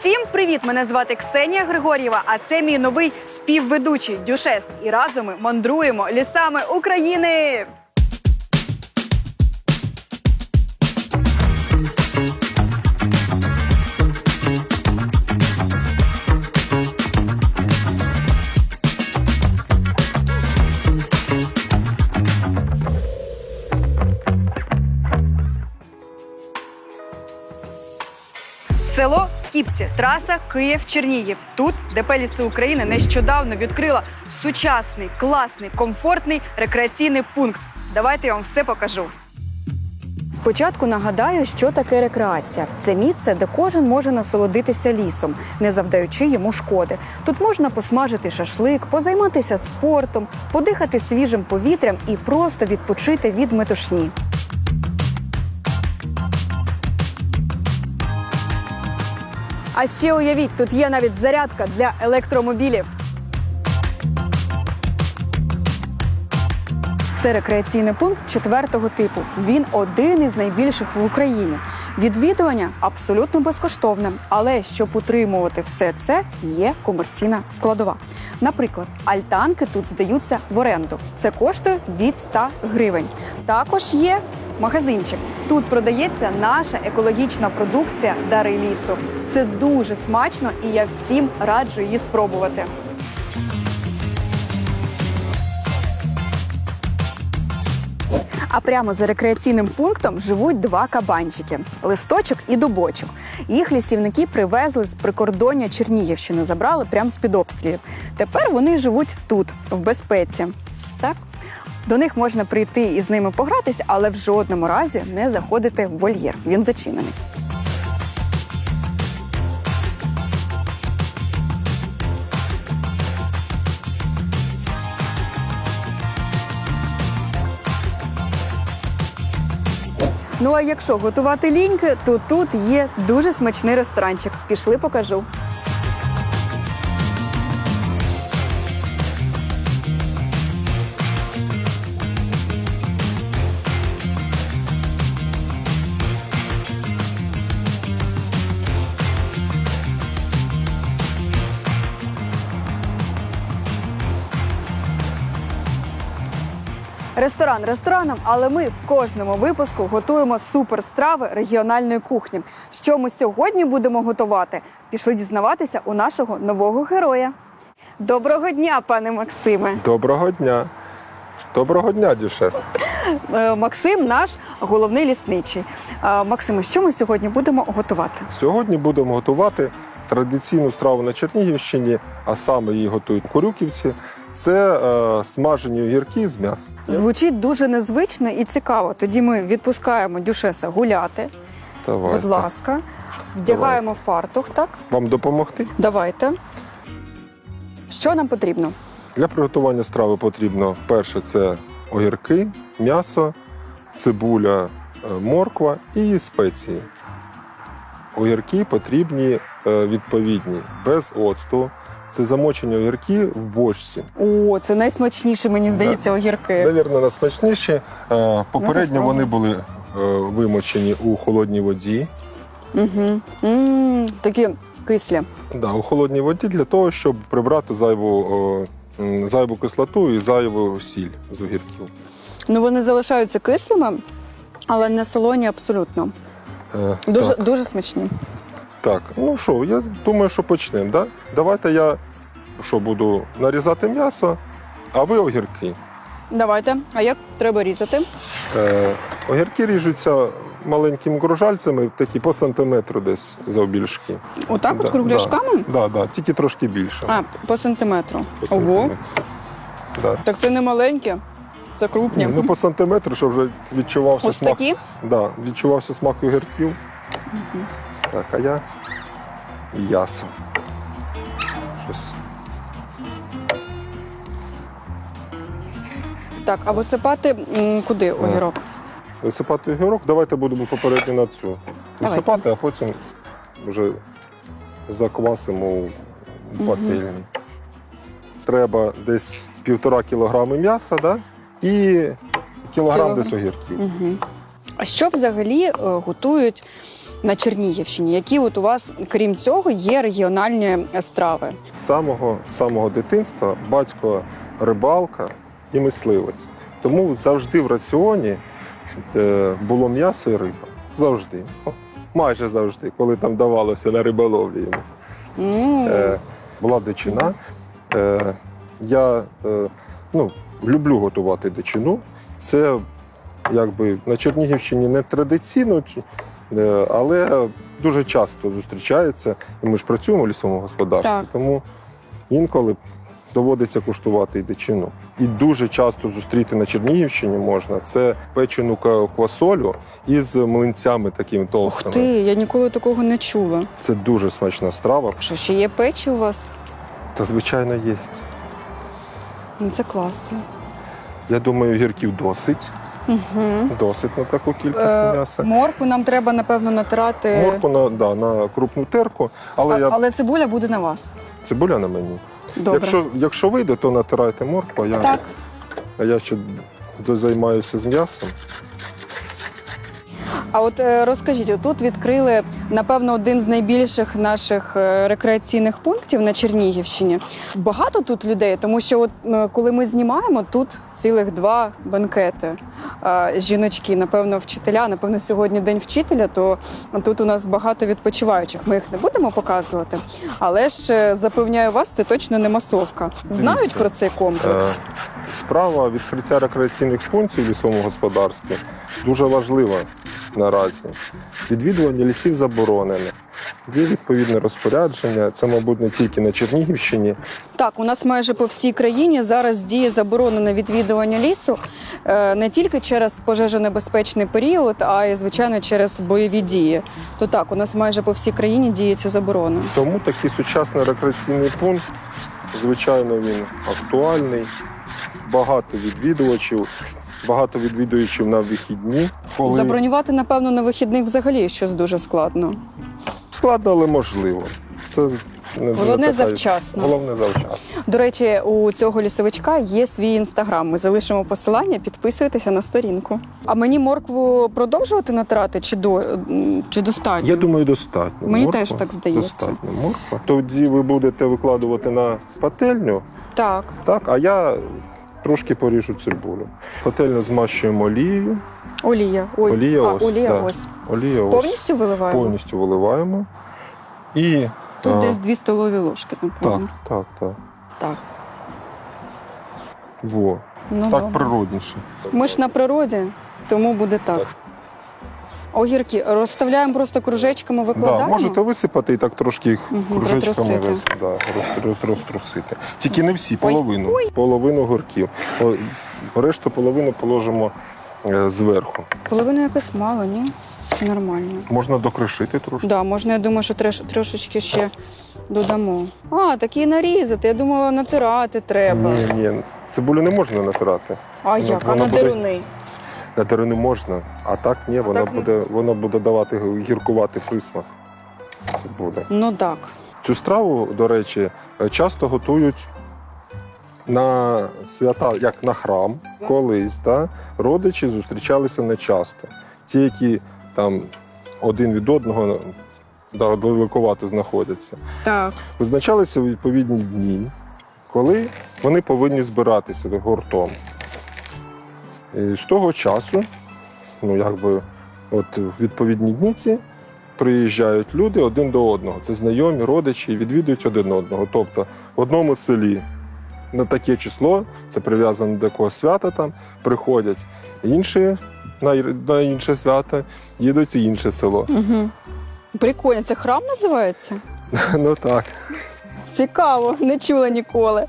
Всім привіт! Мене звати Ксенія Григор'єва, а це мій новий співведучий Дюшес. І разом ми мандруємо лісами України. Траса Київ-Чернігів. Тут ДП «Ліси України нещодавно відкрила сучасний, класний, комфортний рекреаційний пункт. Давайте я вам все покажу. Спочатку нагадаю, що таке рекреація. Це місце, де кожен може насолодитися лісом, не завдаючи йому шкоди. Тут можна посмажити шашлик, позайматися спортом, подихати свіжим повітрям і просто відпочити від метушні. А ще уявіть, тут є навіть зарядка для електромобілів. Це рекреаційний пункт четвертого типу. Він один із найбільших в Україні. Відвідування абсолютно безкоштовне, але щоб утримувати все це, є комерційна складова. Наприклад, альтанки тут здаються в оренду. Це коштує від 100 гривень. Також є магазинчик. Тут продається наша екологічна продукція Дари лісу. Це дуже смачно, і я всім раджу її спробувати. А прямо за рекреаційним пунктом живуть два кабанчики листочок і дубочок. Їх лісівники привезли з прикордоння Чернігівщини, забрали прямо з під обстрілів. Тепер вони живуть тут, в безпеці. Так? До них можна прийти і з ними погратися, але в жодному разі не заходити в вольєр. Він зачинений. Ну а якщо готувати ліньки, то тут є дуже смачний ресторанчик. Пішли, покажу. Ресторан рестораном, але ми в кожному випуску готуємо суперстрави регіональної кухні. Що ми сьогодні будемо готувати? Пішли дізнаватися у нашого нового героя. Доброго дня, пане Максиме. Доброго дня. Доброго дня, Дюшес. Е, Максим наш головний лісничий. Е, Максиме, що ми сьогодні будемо готувати? Сьогодні будемо готувати традиційну страву на Чернігівщині, а саме її готують курюківці. Це е, смажені огірки з м'яса. Звучить дуже незвично і цікаво. Тоді ми відпускаємо дюшеса гуляти. Давайте. Будь ласка, вдягаємо фартух. Так, Вам допомогти? давайте. Що нам потрібно? Для приготування страви потрібно перше це огірки, м'ясо, цибуля, е, морква і спеції. Огірки потрібні е, відповідні, без оцту. Це замочені огірки в бочці. О, це найсмачніше, мені здається, огірки. Навірно, найсмачніші. Е, Попередньо вони були е, вимочені у холодній воді. Угу. м такі кислі. Да, у холодній воді для того, щоб прибрати зайву, зайву кислоту і зайву сіль з огірків. Ну вони залишаються кислими, але не солоні абсолютно. Е, Дуже, Так, дуже смачні. Так, ну що, я думаю, що почнемо. Да? Давайте я що, буду нарізати м'ясо, а ви огірки. Давайте. А як треба різати? Е, огірки ріжуться маленькими кружальцями, такі по сантиметру десь завбільшки. Отак, Да, от кругляшками? Так, да, да, тільки трошки більше. А, по сантиметру. по Ого, сантиметру. Да. так це не маленьке, це крупні. Ні, ну по сантиметру, щоб вже відчувався Ось смак. такі? Да, відчувався смак огірків. Так, а я м'ясо. Щось. Так, а висипати м, куди огірок? Висипати огірок, давайте будемо попередньо на цю. Висипати, а потім вже заквасимо у пательні. Треба десь півтора кілограми м'яса, да? і кілограм Кілограм. десь огірків. Угу. А що взагалі е, готують на Чернігівщині? Які от у вас, крім цього, є регіональні страви? З самого, самого дитинства батько рибалка і мисливець. Тому завжди в раціоні е, було м'ясо і риба. Завжди. Майже завжди, коли там давалося на риболовлі йому. Е, була дичина. Е, я е, ну, люблю готувати дичину. Це якби на Чернігівщині не традиційно, але дуже часто зустрічається. І ми ж працюємо в лісовому господарстві, Так. тому інколи доводиться куштувати і дичину. І дуже часто зустріти на Чернігівщині можна це печену квасолю із млинцями такими Ух ти, я ніколи такого не чула. Це дуже смачна страва. Що ще є печі у вас? Та звичайно є. Ну, Це класно. Я думаю, гірків досить. Угу. Досить на таку кількість Е, м'яса. Морку нам треба, напевно, натирати. Морку на, да, на крупну терку, але А- я Але цибуля буде на вас. цибуля на мені. Добре. Якщо, якщо вийде, то натирайте моркву, а я, Так. а я ще займаюся з м'ясом. А от е, розкажіть, тут відкрили напевно один з найбільших наших е, рекреаційних пунктів на Чернігівщині. Багато тут людей, тому що от коли ми знімаємо, тут цілих два банкети. Жіночки, напевно, вчителя, напевно, сьогодні день вчителя, то тут у нас багато відпочиваючих. Ми їх не будемо показувати. Але ж е, запевняю вас, це точно не масовка. Знають Дивіться. про цей комплекс. Справа відкриття рекреаційних пунктів в лісовому господарстві дуже важлива наразі. Відвідування лісів заборонене. Є відповідне розпорядження. Це, мабуть, не тільки на Чернігівщині. Так, у нас майже по всій країні зараз діє заборонене відвідування лісу е, не тільки через пожежонебезпечний період, а й звичайно через бойові дії. То так, у нас майже по всій країні діє ця заборона. Тому такий сучасний рекреаційний пункт, звичайно, він актуальний. Багато відвідувачів, багато відвідувачів на вихідні. Коли Забронювати, напевно, на вихідних взагалі щось дуже складно. складно, але можливо. Це не Головне завчасно. Головне завчасно. До речі, у цього лісовичка є свій інстаграм. Ми залишимо посилання, підписуйтеся на сторінку. А мені моркву продовжувати натирати чи до чи достатньо? Я думаю, достатньо. Мені Морква теж так здається. Достатньо морква. Тоді ви будете викладувати на пательню, Так. так, а я трошки поріжу цибулю. Пательню змащуємо олією. Олія. Ой. Олія а, ось, олія да. ось. Олія ось Повністю виливаємо? повністю виливаємо. І Тут а, десь дві столові ложки, так, напевно. так, так. Так. Во. Ну, Так добре. природніше. Ми ж на природі, тому буде так. Так. Огірки розставляємо просто кружечками, Да, викладаємо. можете висипати і так трошки їх Мгм, кружечками притрусити. роз, да, роз, роз, розтрусити. Тільки не всі, Ой, половину. Половину горків. О, Решту половину положимо е, зверху. Половину якось мало, ні? Чи нормально? Можна докришити трошки. Да, можна, я думаю, що треш, трошечки ще додамо. А, такі нарізати. Я думала, натирати треба. Ні, ні. Цибулю не можна натирати. А Вона- як? А вона на буде- деруни? На дерену можна, а так ні, вона Так, буде, вона буде давати гіркувати присмак. Буде. Ну так. Цю страву, до речі, е, часто готують на свята, як на храм, колись. Да? Родичі зустрічалися не часто. Ті, які там один від одного да, далекувато знаходяться. Так. Визначалися відповідні дні, коли вони повинні збиратися гуртом. І з того часу, ну якби, от в відповідні дні ці приїжджають люди один до одного. Це знайомі, родичі, відвідують один одного. Тобто в одному селі на таке число, це прив'язано до якогось свята там, приходять інші на, на інше свято, їдуть в інше село. Угу. Прикольно, це храм називається? Ну так. Цікаво, не чула ніколи.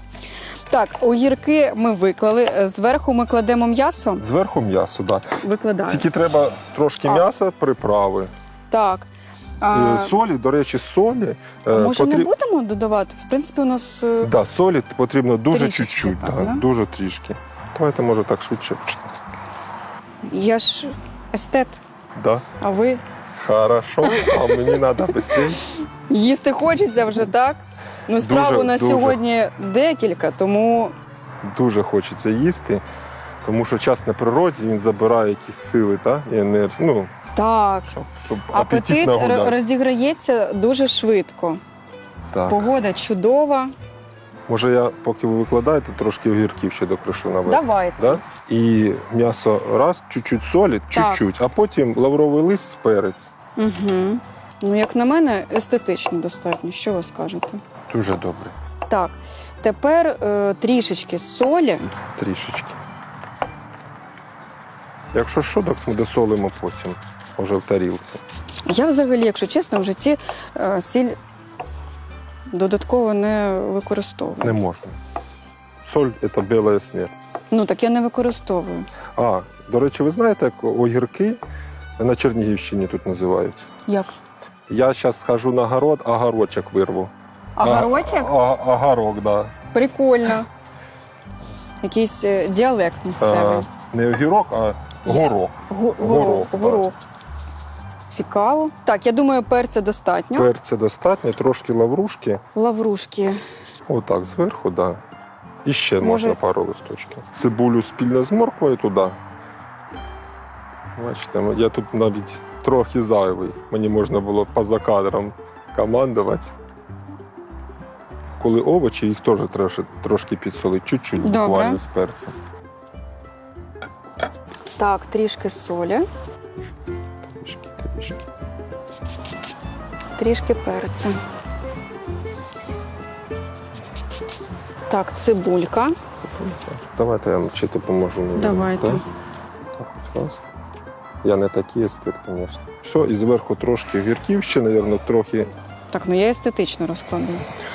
Так, огірки ми виклали. Зверху ми кладемо м'ясо. Зверху м'ясо, так. Викладаємо. Тільки треба трошки А. м'яса, приправи. Так. А, Е, Солі, до речі, солі. а е, може, не потріб- будемо додавати? В принципі, у нас. е, Да, солі потрібно дуже Трішечки чуть-чуть, так, да, да? дуже трішки. Давайте, може, так швидше. Я ж естет, Да. а ви Хорошо, а мені треба швидше. їсти хочеться вже, так? Ну, страв Дуже, у нас дуже. сьогодні декілька, тому Дуже хочеться їсти, тому що час на природі він забирає якісь сили та, і енергію. Ну, Так, щоб, щоб апетит гуляти. розіграється дуже швидко. Так. Погода чудова. Може, я, поки ви викладаєте, трошки огірків ще докришу наверх. Давайте. Да? І м'ясо раз, чуть-чуть солі, чуть-чуть, а потім лавровий лист, перець. Угу. Ну, як на мене, естетично достатньо. Що ви скажете? Дуже добре. Так, тепер е, трішечки солі. Трішечки. Якщо що, так ми досолимо потім, може в тарілці. Я взагалі, якщо чесно, в житті е, сіль додатково не використовую. Не можна. Соль це біла смерть. Ну так я не використовую. А, до речі, ви знаєте, як огірки на Чернігівщині тут називають? Як? Я зараз схожу на город, огорочок вирву. Огорочок? А, а, огорок, так. Да. Прикольно. Якийсь е, діалект місцевий. А, не огірок, а горох, Горох. горох. Цікаво. Так, я думаю, перця достатньо. Перця достатньо, трошки лаврушки. Лаврушки. Отак, зверху, да. І ще Може- можна пару листочків. Цибулю спільно з морквою туди. Бачите, я тут навіть трохи зайвий. Мені можна було поза кадром командувати. Коли овочі, їх теж трошки, трошки підсолить, чуть-чуть Добре. буквально з перцем. Так, трішки солі, Трішки, трішки. трішки перця. Так, цибулька. Давайте я вам чи допоможу. мені. Давайте. Так? Так, ось раз. Я не такий естет, звісно. Все, і зверху трошки огірків ще, мабуть, трохи. Так, ну я естетично розкладу.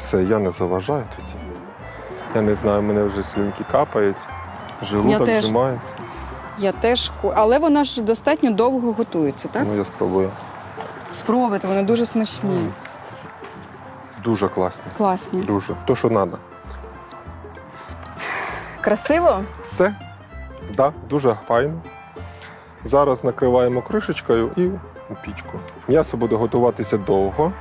Все, я не заважаю тоді. Я не знаю, мене вже слюнки капають, желудок теж. зжимається. Я теж ху... Але вона ж достатньо довго готується, так? Ну, я спробую. Спробуйте, вони дуже смачні. Дуже класні. класні. Дуже. То, що треба. Красиво? Все. Да, дуже файно. Зараз накриваємо кришечкою і у пічку. М'ясо буде готуватися довго,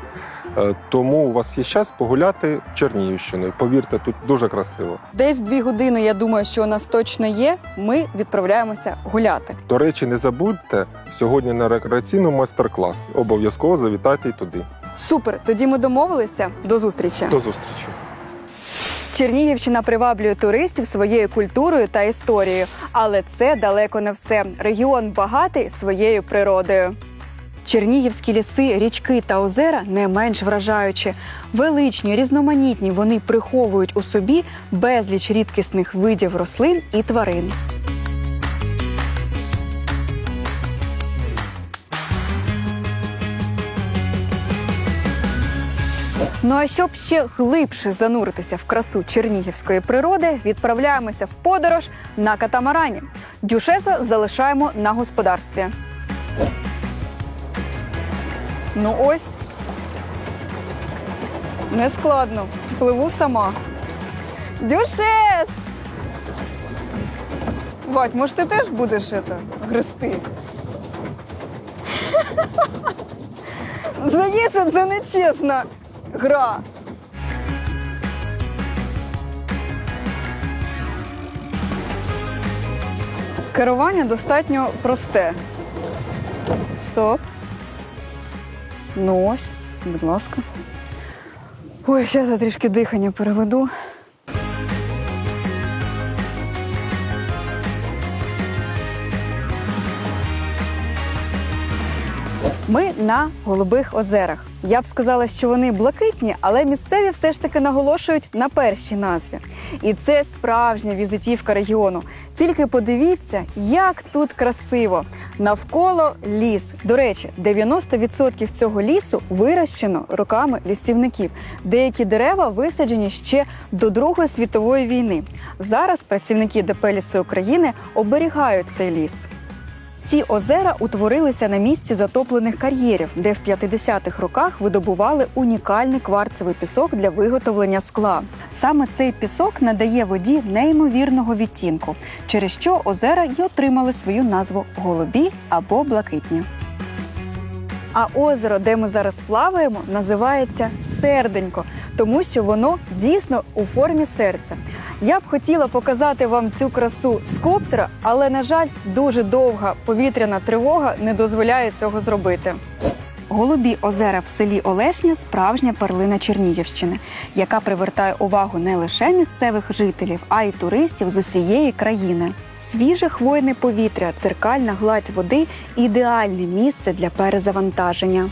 тому у вас є час погуляти Чернігівщиною. Повірте, тут дуже красиво. Десь дві години, я думаю, що у нас точно є. Ми відправляємося гуляти. До речі, не забудьте сьогодні на рекреаційному майстер-клас. Обов'язково завітайте й туди. Супер! Тоді ми домовилися. До зустрічі. До зустрічі. Чернігівщина приваблює туристів своєю культурою та історією, але це далеко не все. Регіон багатий своєю природою. Чернігівські ліси, річки та озера не менш вражаючі. Величні, різноманітні вони приховують у собі безліч рідкісних видів рослин і тварин. Ну а щоб ще глибше зануритися в красу чернігівської природи, відправляємося в подорож на катамарані. Дюшеса залишаємо на господарстві. Ну ось. Не складно. Пливу сама. Дюшес! Вать, може, ти теж будеш это, грести? Здається, це нечесна гра. Керування достатньо просте. Стоп. Ну ось, будь ласка. Ой, зараз трішки дихання переведу. На голубих озерах. Я б сказала, що вони блакитні, але місцеві все ж таки наголошують на першій назві. І це справжня візитівка регіону. Тільки подивіться, як тут красиво. Навколо ліс. До речі, 90% цього лісу вирощено руками лісівників. Деякі дерева висаджені ще до Другої світової війни. Зараз працівники ДП «Ліси України оберігають цей ліс. Ці озера утворилися на місці затоплених кар'єрів, де в 50-х роках видобували унікальний кварцевий пісок для виготовлення скла. Саме цей пісок надає воді неймовірного відтінку, через що озера й отримали свою назву голубі або блакитні. А озеро, де ми зараз плаваємо, називається Серденько, тому що воно дійсно у формі серця. Я б хотіла показати вам цю красу з коптера, але, на жаль, дуже довга повітряна тривога не дозволяє цього зробити. Голубі озера в селі Олешня справжня перлина Чернігівщини, яка привертає увагу не лише місцевих жителів, а й туристів з усієї країни. Свіже хвойне повітря, циркальна гладь води ідеальне місце для перезавантаження.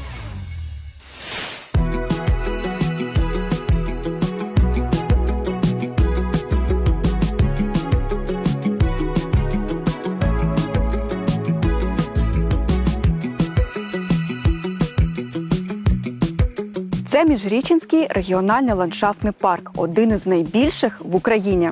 Це Міжрічинський регіональний ландшафтний парк, один із найбільших в Україні.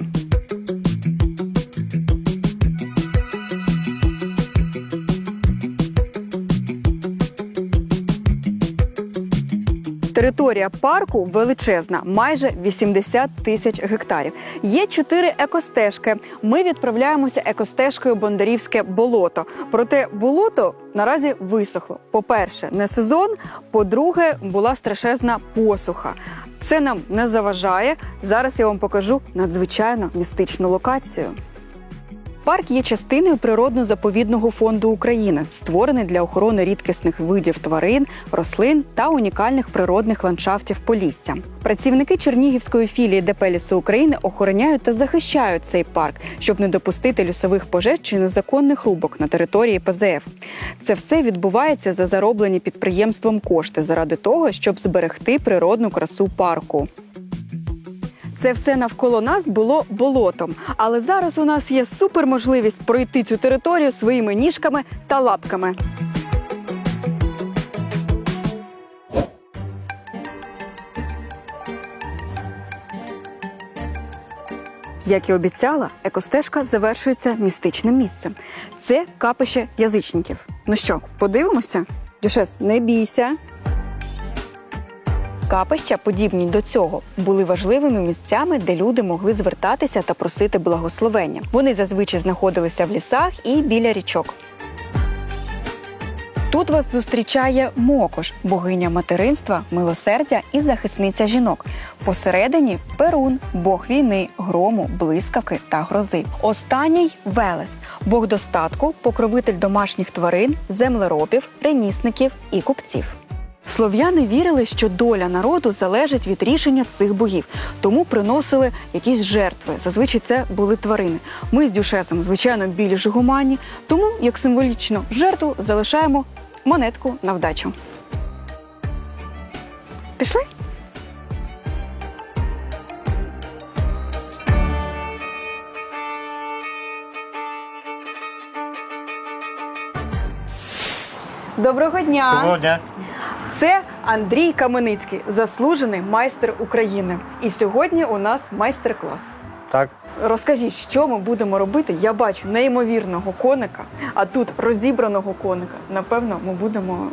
Територія парку величезна, майже 80 тисяч гектарів. Є чотири екостежки. Ми відправляємося екостежкою Бондарівське болото. Проте болото наразі висохло. По-перше, не сезон. По-друге, була страшезна посуха. Це нам не заважає. Зараз я вам покажу надзвичайно містичну локацію. Парк є частиною природно-заповідного фонду України, створений для охорони рідкісних видів тварин, рослин та унікальних природних ландшафтів Полісся. Працівники Чернігівської філії ДП «Ліси України охороняють та захищають цей парк, щоб не допустити лісових пожеж чи незаконних рубок на території ПЗФ. Це все відбувається за зароблені підприємством кошти заради того, щоб зберегти природну красу парку. Це все навколо нас було болотом. Але зараз у нас є суперможливість пройти цю територію своїми ніжками та лапками. Як і обіцяла, екостежка завершується містичним місцем. Це капище язичників. Ну що, подивимося? Дюшес, не бійся. Капища, подібні до цього, були важливими місцями, де люди могли звертатися та просити благословення. Вони зазвичай знаходилися в лісах і біля річок. Тут вас зустрічає Мокош, богиня материнства, милосердя і захисниця жінок. Посередині Перун, бог війни, грому, блискавки та грози. Останній Велес, бог достатку, покровитель домашніх тварин, землеробів, ремісників і купців. Слов'яни вірили, що доля народу залежить від рішення цих богів, тому приносили якісь жертви. Зазвичай це були тварини. Ми з дюшесом, звичайно, більш гуманні, тому як символічну жертву залишаємо монетку на вдачу. Пішли? Доброго дня! Доброго дня. Це Андрій Каменицький, заслужений майстер України. І сьогодні у нас майстер-клас. Так. Розкажіть, що ми будемо робити? Я бачу неймовірного коника, а тут розібраного коника. Напевно, ми будемо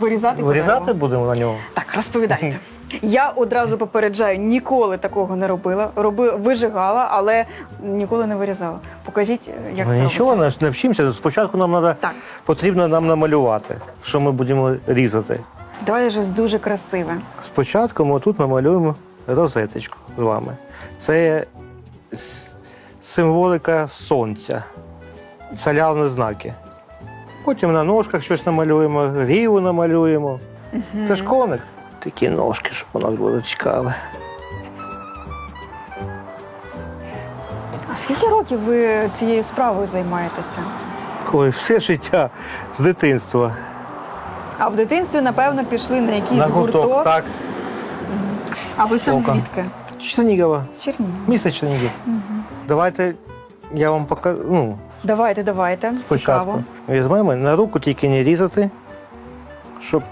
вирізати. Вирізати дерево. будемо на нього. Так, розповідайте. Я одразу попереджаю, ніколи такого не робила. Роби, вижигала, але ніколи не вирізала. Покажіть, як ну, це нічого, робиться. навчимося. Спочатку нам треба, Так, потрібно нам намалювати, що ми будемо різати. Давай щось дуже красиве. Спочатку ми тут намалюємо розеточку з вами. Це символика сонця, солярні знаки. Потім на ножках щось намалюємо, гріву намалюємо. Це ж коник. Такі ножки, щоб у нас було цікаве. А скільки років ви цією справою займаєтеся? Ой, все життя з дитинства. А в дитинстві, напевно, пішли на якийсь на гурток. гурток. Так. А ви сам Ока. звідки? Чернігова. З Чернігова. Місто Чернігів. Давайте я вам покажу. Ну, Давайте, давайте. спочатку. Цікаво. Візьмемо на руку тільки не різати, щоб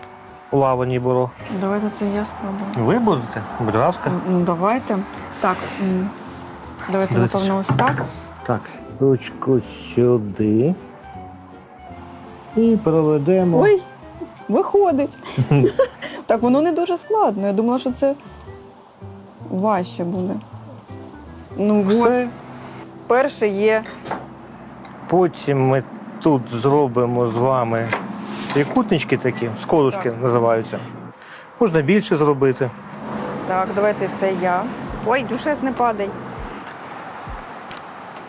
лава не було. Давайте це я спробую. Ви будете? Будь ласка. М, Давайте. Так. м, Давайте, Дивіться. напевно, ось так. Так, ручку сюди. І проведемо. Ой, виходить. так, воно не дуже складно. Я думала, що це важче буде. Ну, от. Все. Перше є. Потім ми тут зробимо з вами трикутнички такі, сколушки називаються. Можна більше зробити. Так, давайте це я. Ой, дюшес не падай.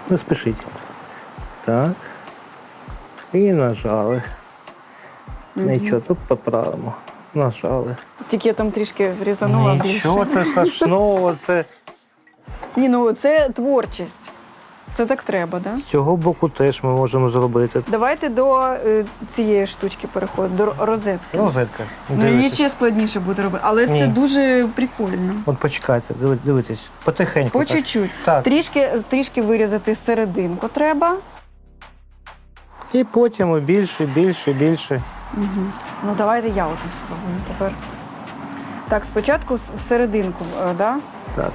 Не спішіть. Так. І нажали. Нічого, тут поправимо. Нажали. Тільки я там трішки врізанула Нічого більше. це страшного, це Ні, ну це творчість. Це так треба, да? з цього боку теж ми можемо зробити. Давайте до е, цієї штучки переходимо, до розетки. Розетка. Ну, її Дивитесь. ще складніше буде робити, але Ні. це дуже прикольно. От почекайте, диви- дивитесь, потихеньку. По так. чуть-чуть. Так. Трішки, трішки вирізати серединку треба. І потім більше, більше, більше. Угу. Ну давайте я от спробую тепер. Так, спочатку с- в серединку, е, да? Так.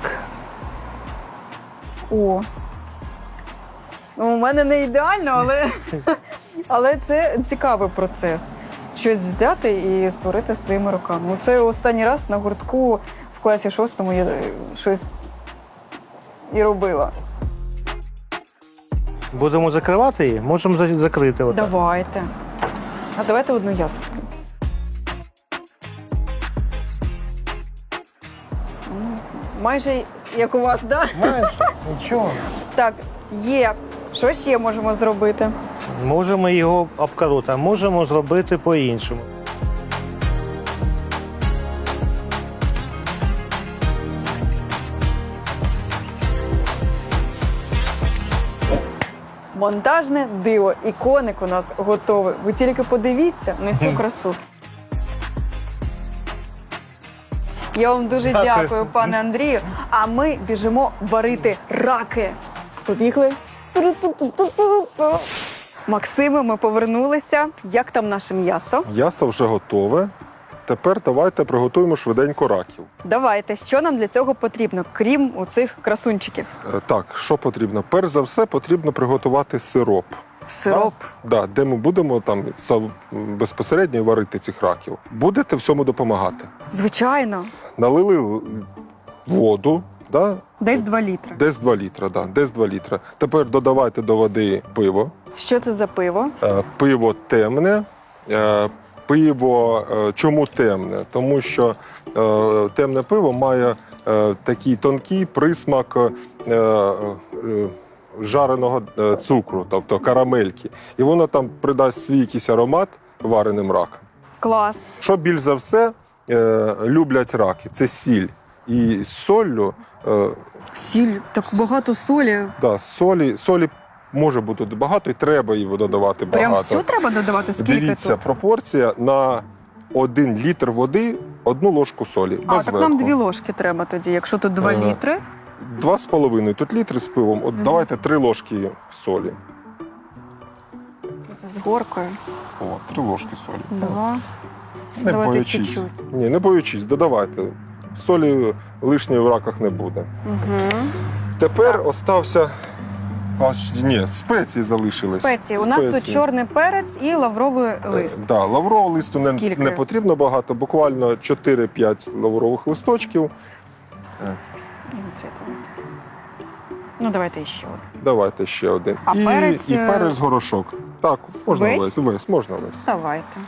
О. Ну, У мене не ідеально, але, але це цікавий процес. Щось взяти і створити своїми руками. Ну, Це останній раз на гуртку в класі шостому я е, щось і робила. Будемо закривати її, можемо закрити. Отак. Давайте. А давайте одну я скажу. Майже як у вас. Да? Майже, нічого. Так, є. Що ще можемо зробити? Можемо його обкарути, а можемо зробити по-іншому. Монтажне диво. І коник у нас готовий. Ви тільки подивіться на цю красу. Я вам дуже Дякую. пане Андрію. А ми біжимо варити раки. Побігли. Максиме, ми повернулися. Як там наше м'ясо? М'ясо вже готове. Тепер давайте приготуємо швиденько раків. Давайте, що нам для цього потрібно, крім оцих красунчиків? Е, Так, що потрібно? Перш за все, потрібно приготувати сироп. Сироп. Да, де ми будемо там сав- безпосередньо варити цих раків. Будете всьому допомагати. Звичайно, Налили л- воду, да, десь 2 літри. десь 2 літра. Да, десь 2 літра. Тепер додавайте до води пиво. Що це за пиво? Е, Пиво темне. Е, Пиво е, чому темне? Тому що е, темне пиво має е, такий тонкий присмак жареного цукру, тобто карамельки. І воно там придасть свій якийсь аромат вареним ракам. Клас. Що більш за все люблять раки? Це сіль. І з соллю, е, Сіль, так багато солі. да, солі, солі може бути багато і треба її додавати багато. Прям всю треба додавати? Скільки Дивіться, тут? пропорція на один літр води одну ложку солі. А, без так верху. нам дві ложки треба тоді, якщо тут 2 Е, літри. Два з половиною. Тут літр з пивом. От давайте три ложки солі. З горкою. О, три ложки солі. Два. Не Давайте боючись. чуть-чуть. Ні, не боючись, додавайте. Солі лишньої в раках не буде. Угу. Тепер остався. Аж ні, спеції залишились. Спеції. У нас тут чорний перець і лавровий лист. Так, да, лаврового листу не, Скільки? не потрібно багато, буквально 4-5 лаврових листочків. Ну, давайте. Ще один. Давайте ще один. А і, перець, і е, перець горошок. Так, можна весь? весь, весь, можна весь. Давайте.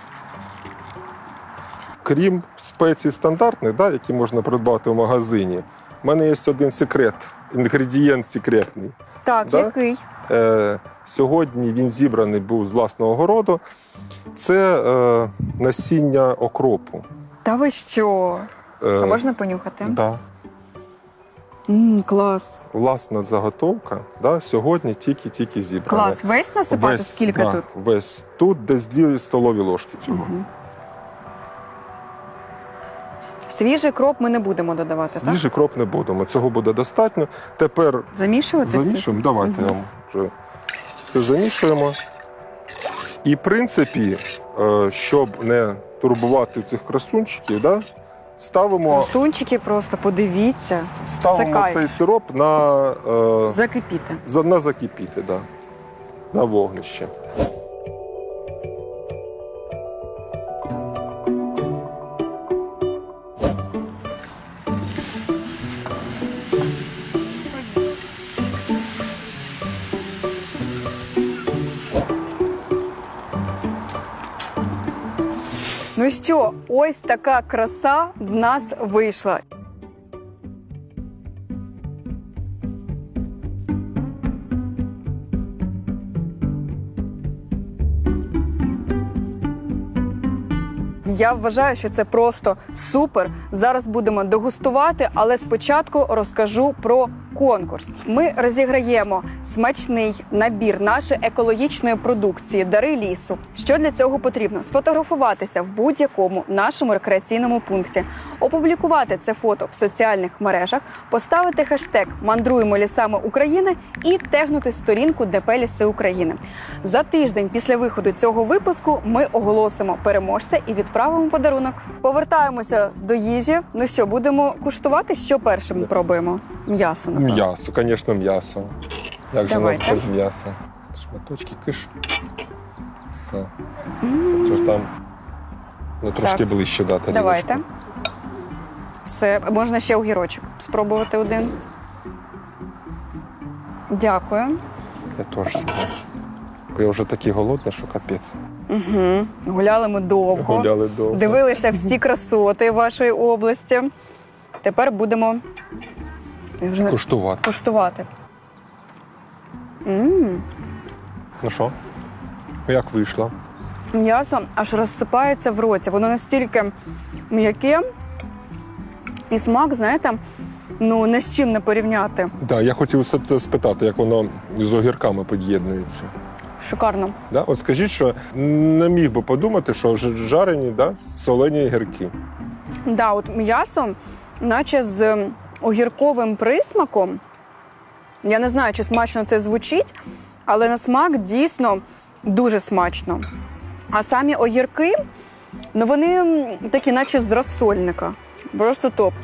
Крім спецій стандартних, да, які можна придбати в магазині. У мене є один секрет, інгредієнт секретний. Так, Да? який? Е, сьогодні він зібраний був з власного городу. Це е, насіння окропу. Та ви що? Е, А можна понюхати? да, М, клас. власна заготовка. Да, сьогодні тільки-тільки зібрана. Клас. Весь насипати? Скільки да, тут? Весь. Тут десь дві столові ложки цього. Мгм. Свіжий кроп ми не будемо додавати, так? Свіжий кроп не будемо. Цього буде достатньо. Тепер Замішувати? все? замішуємо. Давайте Мгм. я вам вже це замішуємо. І в принципі, е, щоб не турбувати цих красунчиків, да, ставимо, Красунчики просто, подивіться. ставимо кайф. цей сироп на, е, Закипіти. за- на закипіти, да, на вогнище. Що, ось така краса в нас вийшла. Я вважаю, що це просто супер. Зараз будемо дегустувати, але спочатку розкажу про конкурс. Ми розіграємо смачний набір нашої екологічної продукції Дари лісу. Що для цього потрібно? Сфотографуватися в будь-якому нашому рекреаційному пункті, опублікувати це фото в соціальних мережах, поставити хештег Мандруємо лісами України і тегнути сторінку ДП Ліси України. За тиждень після виходу цього випуску ми оголосимо переможця і відправимо подарунок. Повертаємося до їжі. Ну що, будемо куштувати? Що першим пробуємо? М'ясо. М'ясо, звісно, м'ясо. Як же у нас Давайте. без м'яса? Шматочки киш. Все. Що ж там? Ну, трошки Так. ближче дати. Давайте. Ліночко. Все, можна ще огірочок спробувати один. Дякую. Я теж собі. Бо я вже такий голодний, що капець. Угу. Гуляли ми довго. Гуляли довго. Дивилися всі красоти вашої області. Тепер будемо я вже Куштувати. куштувати. м Ну що? Як вийшло? М'ясо аж розсипається в роті. Воно настільки м'яке, і смак, знаєте, ну не з чим не порівняти. Так, я хотів це- це спитати, як воно з огірками під'єднується. Шикарно. Да? От скажіть, що не міг би подумати, що ж- жарені, да? солені огірки. Да, от м'ясо, наче з огірковим присмаком. Я не знаю, чи смачно це звучить, але на смак дійсно дуже смачно. А самі огірки, ну вони такі, наче з розсольника. Просто топ.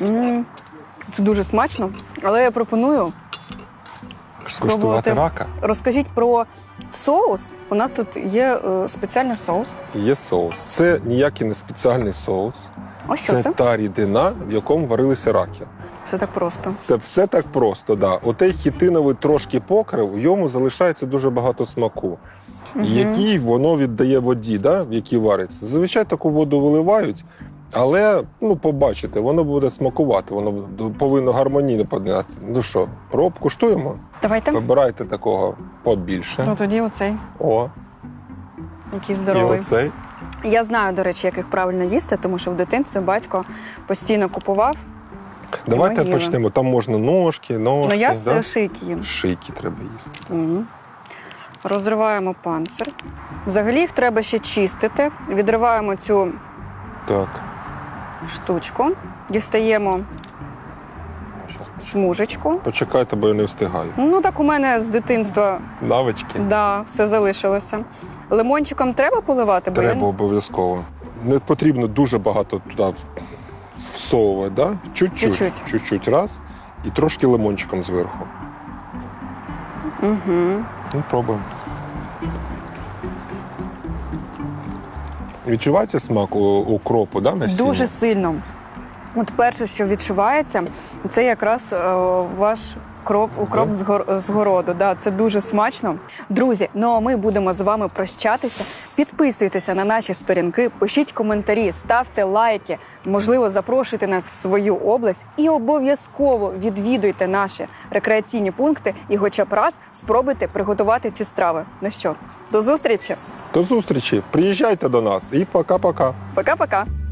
М, Це дуже смачно, але я пропоную Скуштувати рака. розкажіть про соус. У нас тут є е, спеціальний соус. Є соус. Це ніякий не спеціальний соус. Що Це це? та рідина, в якому варилися раки. Все так просто. Це все так просто, да. Отей хітиновий трошки покрив, в йому залишається дуже багато смаку, який воно віддає воді, да, в якій вариться. Зазвичай таку воду виливають, але ну, побачите, воно буде смакувати, воно повинно гармонійно подати. Ну що, проб куштуємо? Давайте. Вибирайте такого побільше. Ну тоді оцей, О, який і здоровий. оцей. Я знаю, до речі, як їх правильно їсти, тому що в дитинстві батько постійно купував. Давайте їли. почнемо. Там можна ножки, ножки. Ну я да? шийки їм. Шийки треба їсти. Мгм. Розриваємо панцир. Взагалі їх треба ще чистити. Відриваємо цю Так. штучку, дістаємо смужечку. Почекайте, бо я не встигаю. Ну так у мене з дитинства Навички. да, все залишилося. Лимончиком треба поливати, бо Треба я... обов'язково. Не потрібно дуже багато туди всовувати, да? Чуть-чуть. Чуть-чуть. Раз. І трошки лимончиком зверху. Угу. Ну, пробуємо. Відчуваєте смак у- укропу, да, на сіні? Дуже сильно. От перше, що відчувається, це якраз е, ваш кроп, укроп Да? з, гор, з городу. Да, це дуже смачно. Друзі, ну а ми будемо з вами прощатися. Підписуйтеся на наші сторінки, пишіть коментарі, ставте лайки. Можливо, запрошуйте нас в свою область і обов'язково відвідуйте наші рекреаційні пункти і хоча б раз спробуйте приготувати ці страви. Ну що, до зустрічі! До зустрічі. Приїжджайте до нас і пока-пока. Пока-пока!